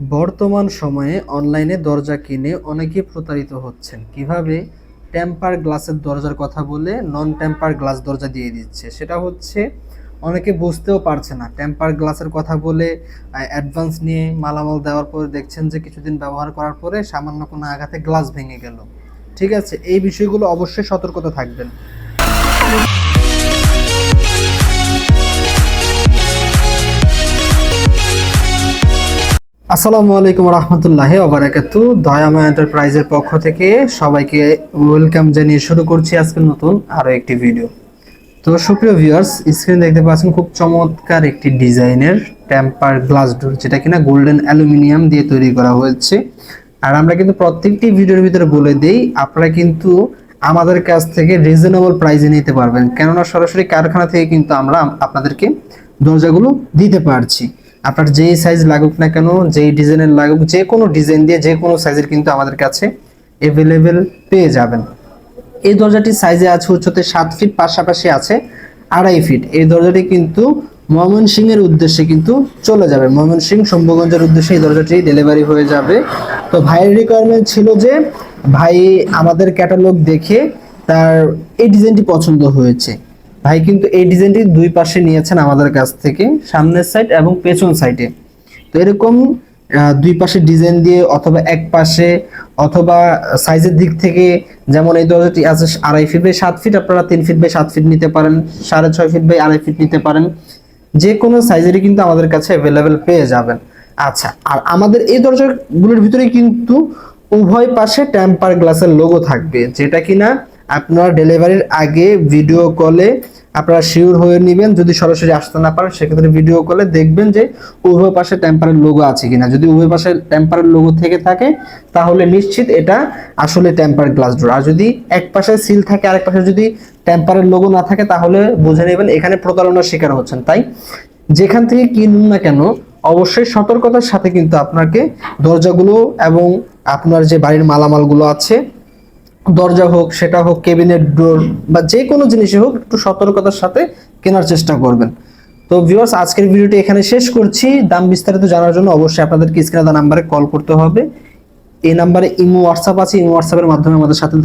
বর্তমান সময়ে অনলাইনে দরজা কিনে অনেকেই প্রতারিত হচ্ছেন। কীভাবে? টেম্পার গ্লাসের দরজার কথা বলে নন টেম্পার গ্লাস দরজা দিয়ে দিচ্ছে। সেটা হচ্ছে অনেকে বুঝতেও পারছে না। টেম্পার গ্লাসের কথা বলে অ্যাডভান্স নিয়ে মালামাল দেওয়ার পরে দেখছেন যে কিছুদিন ব্যবহার করার পরে সামান্য কোনো আঘাতে গ্লাস ভেঙে গেল। ঠিক আছে? এই বিষয়গুলো অবশ্যই সতর্কতা থাকবেন। আসসালামু আলাইকুম রহমতুল্লাহ ওবারাকাতু দয়ামা এন্টারপ্রাইজের পক্ষ থেকে সবাইকে ওয়েলকাম জানিয়ে শুরু করছি আজকের নতুন আরও একটি ভিডিও। তো সুপ্রিয় ভিউয়ার্স স্ক্রিন দেখতে পাচ্ছেন খুব চমৎকার একটি ডিজাইনের টেম্পার গ্লাস ডোর যেটা কিনা গোল্ডেন অ্যালুমিনিয়াম দিয়ে তৈরি করা হয়েছে। আর আমরা কিন্তু প্রত্যেকটি ভিডিওর ভিতরে বলে দেই, আপনারা কিন্তু আমাদের কাছ থেকে রিজনেবল প্রাইসে নিতে পারবেন। কেননা সরাসরি কারখানা থেকে কিন্তু আমরা আপনাদেরকে দরজাগুলো দিতে পারছি। আপনার যেই সাইজ লাগুক না কেন, যেই ডিজাইনের লাগুক, যে কোনো ডিজাইন দিয়ে যে কোনো সাইজের কিন্তু আমাদের কাছে অ্যাভেলেবেল পেয়ে যাবেন। এই দরজাটির সাইজে আছে উচ্চতে সাত ফিট পাশাপাশি আছে আড়াই ফিট এই দরজাটি কিন্তু ময়মনসিং এর উদ্দেশ্যে কিন্তু চলে যাবে। ময়মনসিং শম্ভুগঞ্জের উদ্দেশ্যে এই দরজাটি ডেলিভারি হয়ে যাবে। তো ভাইয়ের রিকোয়ারমেন্ট ছিল যে ভাই আমাদের ক্যাটালগ দেখে তার এই ডিজাইনটি পছন্দ হয়েছে। ভাই কিন্তু এই ডিজাইনটি দুই পাশে নিয়েছেন আমাদের কাছ থেকে, সামনের সাইড এবং পেছন সাইডে তো এরকম দুই পাশে ডিজাইন দিয়ে অথবা এক পাশে অথবা সাইজের দিক থেকে যেমন এই দরজাটি আছে আড়াই ফিট বাই সাত ফিট আপনারা তিন ফিট বাই সাত ফিট নিতে পারেন, সাড়ে ছয় ফিট বাই আড়াই ফিট নিতে পারেন। যে কোনো সাইজেরই কিন্তু আমাদের কাছে অ্যাভেলেবেল পেয়ে যাবেন। আচ্ছা আর আমাদের এই দরজাগুলোর ভিতরে কিন্তু উভয় পাশে টেম্পার গ্লাসের লোগো থাকবে, যেটা কিনা আপনারা ডেলিভারির আগে ভিডিও কলে আপনারা শিওর হয়ে নেবেন, যদি সরাসরি আসতে না পারেন, সেক্ষেত্রে ভিডিও কলে দেখবেন যে উভয় পাশে টেম্পারের লোগো আছে কিনা। যদি উভয় পাশে টেম্পারের লোগো থেকে থাকে, তাহলে নিশ্চিত এটা আসলে টেম্পার গ্লাস ডোর আর যদি এক পাশে সিল থাকে, আরেক পাশে যদি টেম্পারের লোগো না থাকে, তাহলে বুঝে নেবেন এখানে প্রতারণার শিকার হচ্ছেন। তাই যেখান থেকে কিনুন না কেন, অবশ্যই সতর্কতার সাথে কিন্তু আপনাকে দরজাগুলো এবং আপনার যে বাড়ির মালামালগুলো আছে দরজা হোক সেটা হোক কেবিনেট ডোর বা যে কোনো জিনিসই হোক একটু সতর্কতার সাথে কেনার চেষ্টা করবেন। তো ভিউয়ার্স আজকের ভিডিওটি এখানে শেষ করছি। দাম বিস্তারিত জানার জন্য অবশ্যই আপনাদেরকে স্ক্রিনে দেওয়া নাম্বারে কল করতে হবে। এই নাম্বারে ইমো হোয়াটসঅ্যাপ আছে। ইমো হোয়াটসঅ্যাপের মাধ্যমে আমাদের সাথে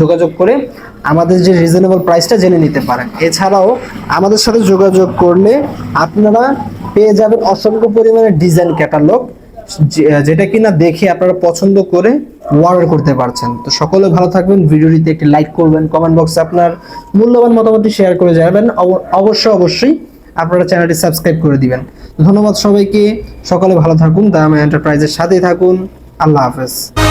যোগাযোগ করে আমাদের যে রিজনেবল প্রাইসটা জেনে নিতে পারেন। এছাড়াও আমাদের সাথে যোগাযোগ করলে আপনারা পেয়ে যাবেন অসংখ্য পরিমাণে ডিজাইন ক্যাটালগ যেটা কিনা দেখে আপনারা পছন্দ করে অর্ডার করতে পারছেন। তো সকলে ভালো থাকবেন, ভিডিওটিতে একটি লাইক করবেন কমেন্ট বক্সে আপনার মূল্যবান মতামতটি শেয়ার করে যাবেন অব- অবশ্যই অবশ্যই আপনারা চ্যানেলটি সাবস্ক্রাইব করে দিবেন। ধন্যবাদ সবাইকে, সকলে ভালো থাকুন দাম এন্টারপ্রাইজের সাথেই থাকুন, আল্লাহ হাফেজ।